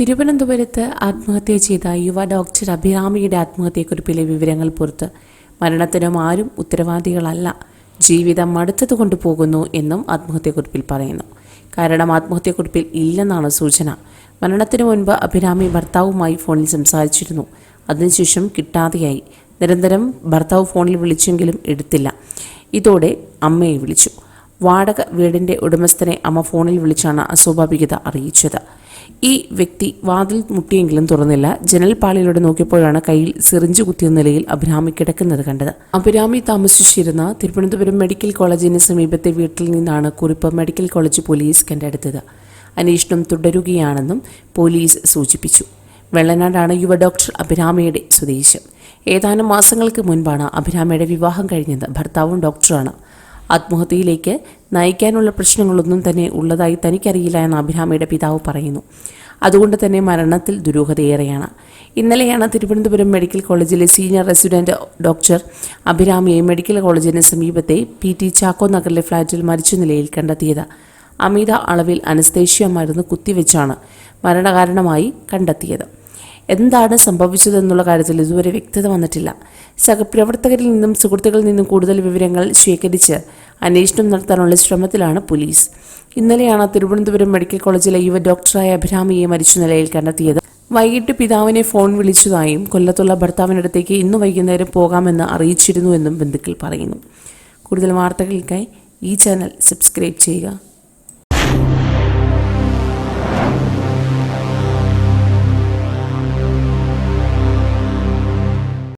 തിരുവനന്തപുരത്ത് ആത്മഹത്യ ചെയ്ത യുവ ഡോക്ടർ അഭിരാമിയുടെ ആത്മഹത്യക്കുറിപ്പിലെ വിവരങ്ങൾ പുറത്ത്. മരണത്തിനും ആരും ഉത്തരവാദികളല്ല. ജീവിതം മടുത്തത് കൊണ്ടുപോകുന്നു എന്നും ആത്മഹത്യക്കുറിപ്പിൽ പറയുന്നു. കാരണം ആത്മഹത്യക്കുറിപ്പിൽ ഇല്ലെന്നാണ് സൂചന. മരണത്തിനു മുൻപ് അഭിരാമി ഭർത്താവുമായി ഫോണിൽ സംസാരിച്ചിരുന്നു. അതിനുശേഷം കിട്ടാതെയായി. നിരന്തരം ഭർത്താവ് ഫോണിൽ വിളിച്ചെങ്കിലും എടുത്തില്ല. ഇതോടെ അമ്മയെ വിളിച്ചു. വാടക വീടിന്റെ ഉടമസ്ഥനെ അമ്മ ഫോണിൽ വിളിച്ചാണ് അസ്വാഭാവികത അറിയിച്ചത്. ഈ വ്യക്തി വാതിൽ മുട്ടിയെങ്കിലും തുറന്നില്ല. ജനൽപ്പാളിയിലൂടെ നോക്കിയപ്പോഴാണ് കയ്യിൽ സിറിഞ്ച് കുത്തിയ നിലയിൽ അഭിരാമി കിടക്കുന്നത് കണ്ടത്. അഭിരാമി താമസിച്ചിരുന്ന തിരുവനന്തപുരം മെഡിക്കൽ കോളേജിന് സമീപത്തെ വീട്ടിൽ നിന്നാണ് കുറിപ്പ് മെഡിക്കൽ കോളേജ് പോലീസ് കണ്ടെടുത്തത്. അന്വേഷണം തുടരുകയാണെന്നും പോലീസ് സൂചിപ്പിച്ചു. വെള്ളനാടാണ് യുവ ഡോക്ടർ അഭിരാമിയുടെ സ്വദേശം. ഏതാനും മാസങ്ങൾക്ക് മുൻപാണ് അഭിരാമിയുടെ വിവാഹം കഴിഞ്ഞത്. ഭർത്താവും ഡോക്ടറാണ് ആത്മഹത്യയിലേക്ക് നയിക്കാനുള്ള പ്രശ്നങ്ങളൊന്നും തന്നെ ഉള്ളതായി തനിക്കറിയില്ല എന്ന് അഭിരാമിയുടെ പിതാവ് പറയുന്നു. അതുകൊണ്ട് തന്നെ മരണത്തിൽ ദുരൂഹതയേറെയാണ്. ഇന്നലെയാണ് തിരുവനന്തപുരം മെഡിക്കൽ കോളേജിലെ സീനിയർ റെസിഡന്റ് ഡോക്ടർ അഭിരാമിയെ മെഡിക്കൽ കോളേജിന് സമീപത്തെ പി ടി ചാക്കോ നഗറിലെ ഫ്ളാറ്റിൽ മരിച്ച നിലയിൽ കണ്ടെത്തിയത്. അമിത അളവിൽ അനസ്തേഷ്യ മരുന്ന് കുത്തിവെച്ചാണ് മരണകാരണമായി കണ്ടെത്തിയത്. എന്താണ് സംഭവിച്ചതെന്നുള്ള കാര്യത്തിൽ ഇതുവരെ വ്യക്തത വന്നിട്ടില്ല. സഹപ്രവർത്തകരിൽ നിന്നും സുഹൃത്തുക്കളിൽ നിന്നും കൂടുതൽ വിവരങ്ങൾ ശേഖരിച്ച് അന്വേഷണം നടത്താനുള്ള ശ്രമത്തിലാണ് പോലീസ്. ഇന്നലെയാണ് തിരുവനന്തപുരം മെഡിക്കൽ കോളേജിലെ യുവ ഡോക്ടറായ അഭിരാമിയെ മരിച്ച നിലയിൽ കണ്ടെത്തിയത്. വൈകിട്ട് പിതാവിനെ ഫോൺ വിളിച്ചതായും കൊല്ലത്തുള്ള ഭർത്താവിനടുത്തേക്ക് ഇന്ന് വൈകുന്നേരം പോകാമെന്ന് അറിയിച്ചിരുന്നുവെന്നും ബന്ധുക്കൾ പറയുന്നു. കൂടുതൽ വാർത്തകൾക്കായി ഈ ചാനൽ സബ്സ്ക്രൈബ് ചെയ്യുക.